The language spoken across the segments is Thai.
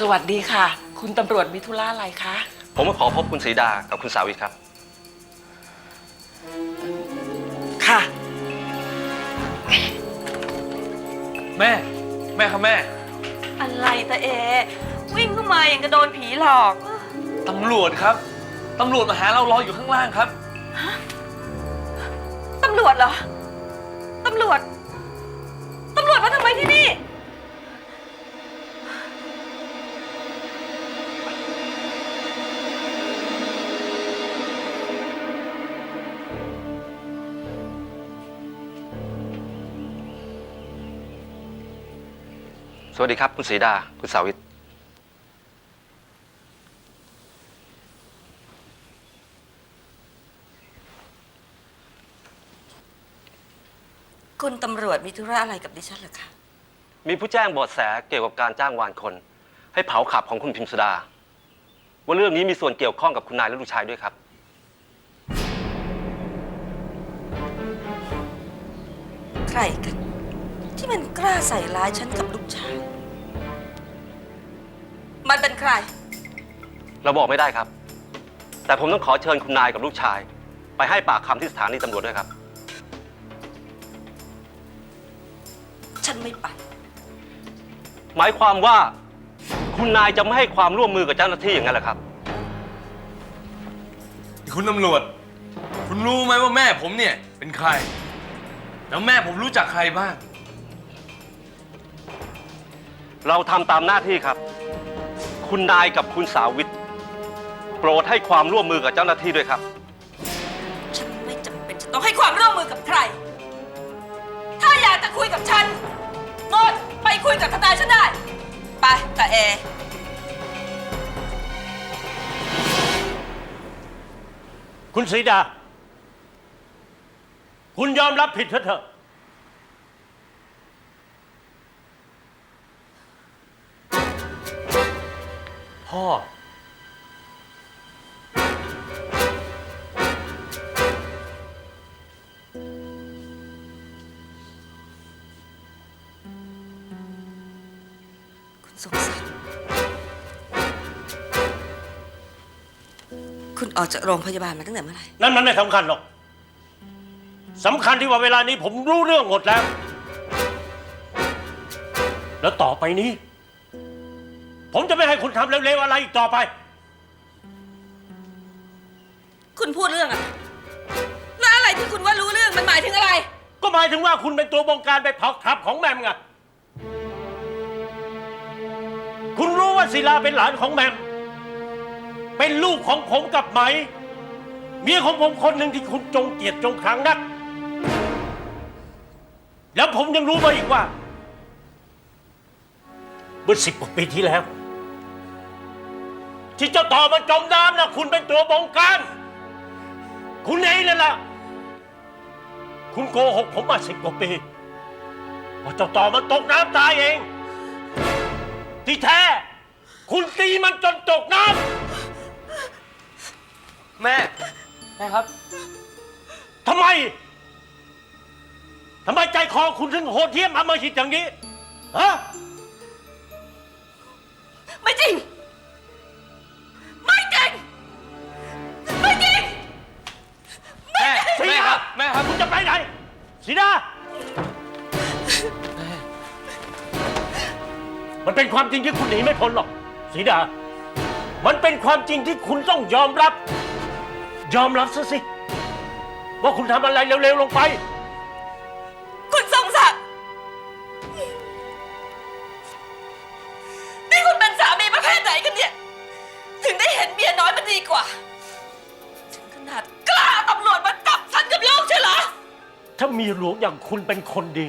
สวัสดีค่ะ คุณตำรวจมีธุระอะไรคะ ผมมาขอพบคุณศรีดากับคุณสาวิตครับ ค่ะ แม่ แม่ครับแม่ อะไรตาเอ วิ่งเข้ามาอย่างกระโดนผีหลอก ตำรวจครับ ตำรวจมาหาเรารออยู่ข้างล่างครับ ตำรวจเหรอ ตำรวจ ตำรวจมาทำไมที่นี่ สวัสดีครับ คุณศรีดา คุณสาวิต คุณตำรวจมีธุระอะไรกับดิฉันเหรอคะ มีผู้แจ้งเบาะแสเกี่ยวกับการจ้างวานคน ให้เผาขับของคุณพิมสุดา ว่าเรื่องนี้มีส่วนเกี่ยวข้องกับคุณนายและลูกชายด้วยครับ ใครกัน ที่มันกล้าใส่ร้ายฉันกับลูกชาย มันเป็นใคร เราบอกไม่ได้ครับ แต่ผมต้องขอเชิญคุณนายกับลูกชาย ไปให้ปากคำที่สถานีตำรวจด้วยครับ ฉันไม่ไป หมายความว่า คุณนายจะไม่ให้ความร่วมมือกับเจ้าหน้าที่อย่างนั้นเหรอครับ คุณตำรวจ คุณรู้ไหมว่าแม่ผมเนี่ยเป็นใคร แล้วแม่ผมรู้จักใครบ้าง เราทำตามหน้าที่ครับ คุณนายกับคุณสาวิต โปรดให้ความร่วมมือกับเจ้าหน้าที่ด้วยครับ ฉันไม่จำเป็นจะต้องให้ความร่วมมือกับใคร ถ้าอยากจะคุยกับฉันโนดไปคุยกับทนายฉันได้ ไปตาเอ คุณศรีดา คุณยอมรับผิดเถอะเถอะ พ่อ คุณสงสารคุณออกจากโรงพยาบาลมาตั้งแต่เมื่อไหร่ นั่นมันไม่สำคัญหรอกสำคัญที่ว่าเวลานี้ผมรู้เรื่องหมดแล้ว แล้วต่อไปนี้ ผมจะไม่ให้คุณทำเร็วๆอะไรอีกต่อไป คุณพูดเรื่องอะไรแล้วอะไรที่คุณว่ารู้เรื่องมันหมายถึงอะไร ก็หมายถึงว่าคุณเป็นตัวบงการไปเผาขับของแมมไงคุณรู้ว่าศิลาเป็นหลานของแมม เป็นลูกของผมกับไหม เมียของผมคนหนึ่งที่คุณจงเกลียดจงครั้งนัก แล้วผมยังรู้มาอีกว่า เมื่อสิบกว่าปีที่แล้ว ที่เจ้าต่อมันจมน้ำนะคุณเป็นตัวบงการ คุณเองนั่นแหละคุณโกหกผมมาสิบกว่าปีว่าเจ้าต่อมันตกน้ำตายเอง ที่แท้ คุณตีมันจนตกน้แม่ แม่ครับำทำไมทำไมใจคอคุณถึงโหดเหี้ยมอำมหิตอย่างนี้ฮะไม่จริง ไปไหนสีดา มันเป็นความจริงที่คุณหนีไม่พ้นหรอกสีดา มันเป็นความจริงที่คุณต้องยอมรับ ยอมรับซะสิ ว่าคุณทำอะไรเร็วๆลงไป คุณทรงศักดิ์นี่คุณเป็นสามีประเภทไหนกันเนี่ย ถึงได้เห็นเมียน้อยมันดีกว่า ถึงขนาดกล้าเอาตำรวจมา ถ้ามีหลวงอย่างคุณเป็นคนดี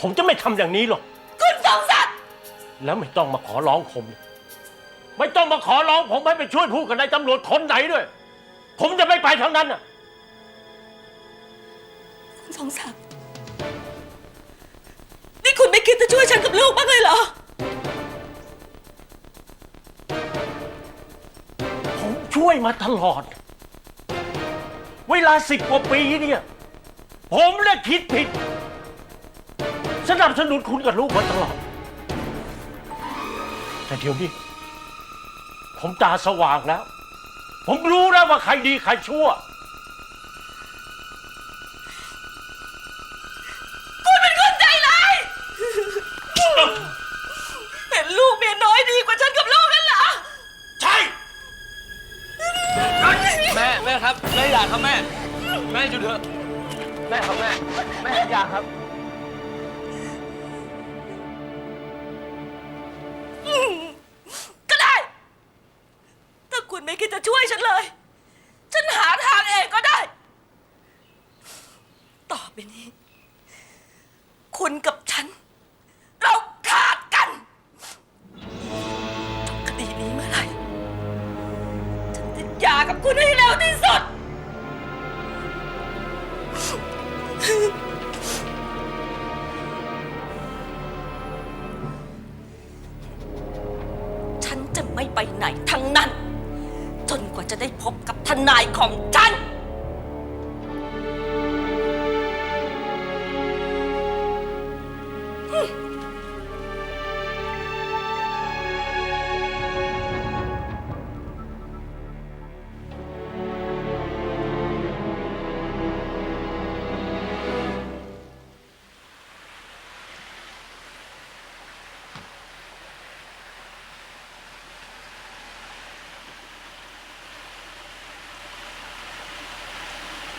ผมจะไม่ทำอย่างนี้หรอก คุณทรงศักดิ์แล้วไม่ต้องมาขอร้องผม ไม่ต้องมาขอร้องผมให้ไปช่วยพูดกับนายตำรวจคนไหนด้วย ผมจะไม่ไปทั้งนั้นน่ะ คุณทรงศักดิ์นี่คุณไม่คิดจะช่วยฉันกับลูกบ้างเลยเหรอ ผมช่วยมาตลอด เวลาสิบกว่าปีเนี่ย ผมเนี่ยคิดผิด สนับสนุนคุณกับลูกมาตลอด แต่เดี๋ยวนี้ ผมตาสว่างแล้ว ผมรู้แล้วว่าใครดีใครชั่ว คุณเป็นคนใจร้าย เห็นลูกเมียน้อยดีกว่าฉันกับลูกนั่นเหรอ ใช่ แม่ แม่ครับ แม่อยากครับแม่ แม่หยุดเถอะแม่ครับแม่แม่อยาครับ ก็ได้ ถ้าคุณไม่คิดจะช่วยฉันเลย ฉันหาทางเองก็ได้ ต่อไปนี้ คุณกับฉัน เราขาดกันจบคดีนี้เมื่อไหร่ ฉันจะหย่ากับคุณให้เร็วที่สุด 嘿。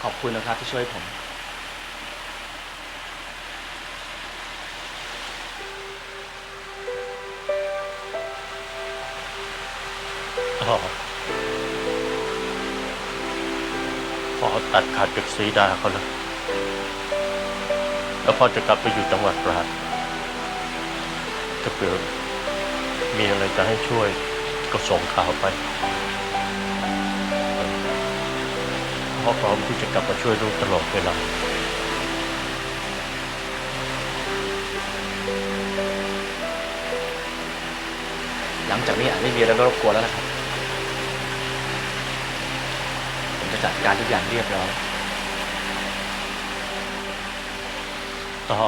ขอบคุณนะครับที่ช่วยผมพอพอตัดขาดจากสีดาเขาแล้วแล้วพอจะกลับไปอยู่จังหวัดตราดถ้าเกิดมีอะไรจะให้ช่วยก็ส่งข่าวไป ราะพร้อมที่จะกลับมาช่วยลูกตลอดเวลาหลังจากนี้อาจไม่มีอะไรรบกวนแล้วนะครับ ผมจะจัดการทุกอย่างเรียบร้อยต่อ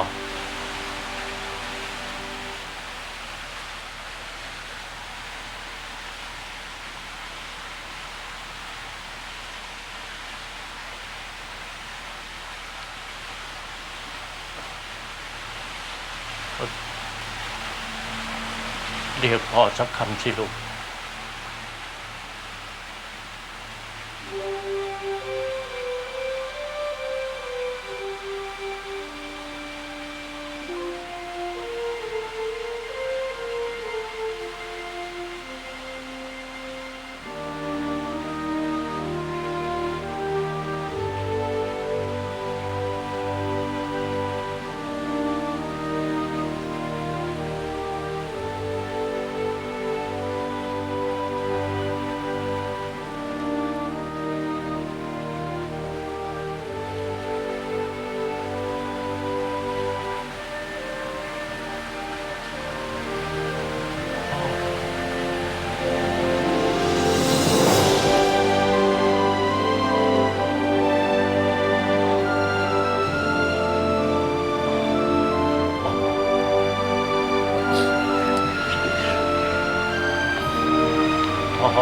เรียกพ่อสักคำสิลูก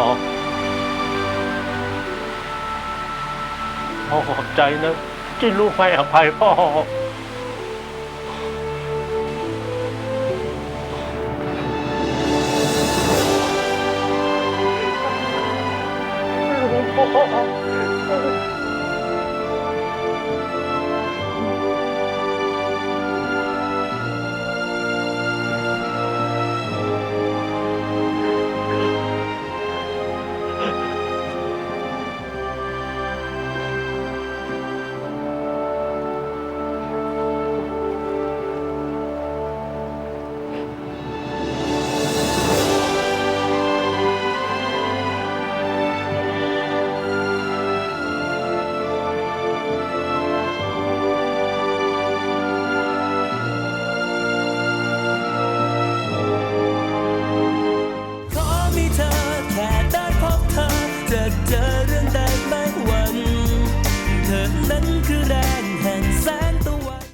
อพ่อขอบใจนะ ที่ลูกให้อภัยพ่อ